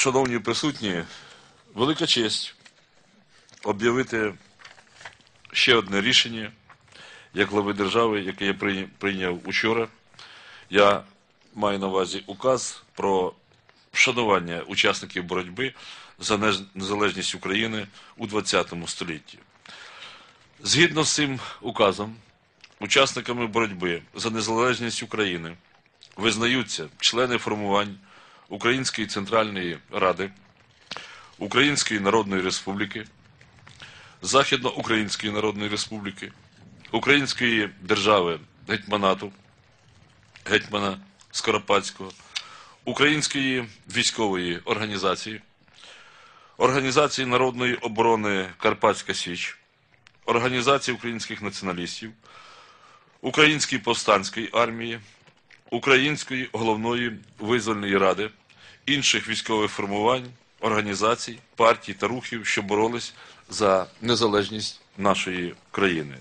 Шановні присутні, велика честь об'явити ще одне рішення як глави держави, яке я прийняв учора. Я маю на увазі указ про вшанування учасників боротьби за незалежність України у ХХ столітті. Згідно з цим указом, учасниками боротьби за незалежність України визнаються члени формувань Української Центральної Ради, Української Народної Республіки, Західноукраїнської Народної Республіки, Української держави гетьманату, гетьмана Скоропадського, Української військової організації, Організації народної оборони Карпатська Січ, Організації українських націоналістів, Української повстанської армії, Української головної визвольної ради, інших військових формувань, організацій, партій та рухів, що боролись за незалежність нашої країни.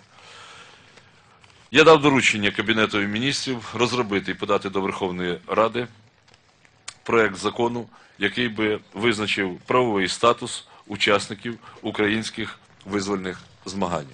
Я дав доручення Кабінету міністрів розробити і подати до Верховної Ради проект закону, який би визначив правовий статус учасників українських визвольних змагань.